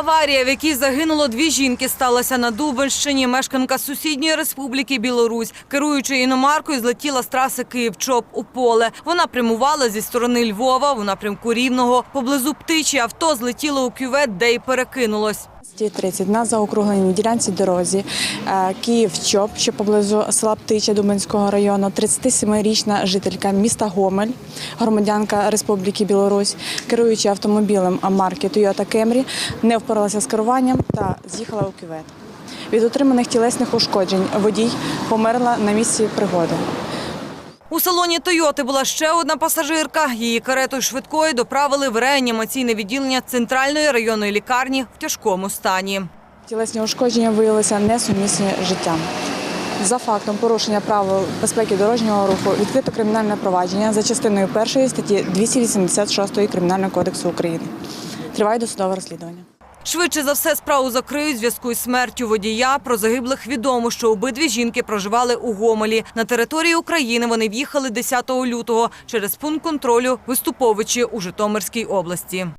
Аварія, в якій загинуло дві жінки, сталася на Дубенщині. Мешканка сусідньої республіки Білорусь, керуючи іномаркою, злетіла з траси Київ-Чоп у поле. Вона прямувала зі сторони Львова у напрямку Рівного. Поблизу птичі авто злетіло у кювет, де й перекинулось. 30 на заокругленій ділянці дорозі е, Київ-Чоп, що поблизу села Птича Дубинського району, 37-річна жителька міста Гомель, громадянка Республіки Білорусь, керуючи автомобілем марки Toyota Camry, не впоралася з керуванням та з'їхала у кювет. Від отриманих тілесних ушкоджень водій померла на місці пригоди. У салоні Тойоти була ще одна пасажирка. Її каретою швидкої доправили в реанімаційне відділення центральної районної лікарні в тяжкому стані. Тілесні ушкодження виявилися несумісні життям. За фактом порушення правил безпеки дорожнього руху відкрито кримінальне провадження за частиною першої статті 286 Кримінального кодексу України. Триває досудове розслідування. Швидше за все справу закриють зв'язку із смертю водія. Про загиблих відомо, що обидві жінки проживали у Гомелі. На території України вони в'їхали 10 лютого через пункт контролю Виступовичі у Житомирській області.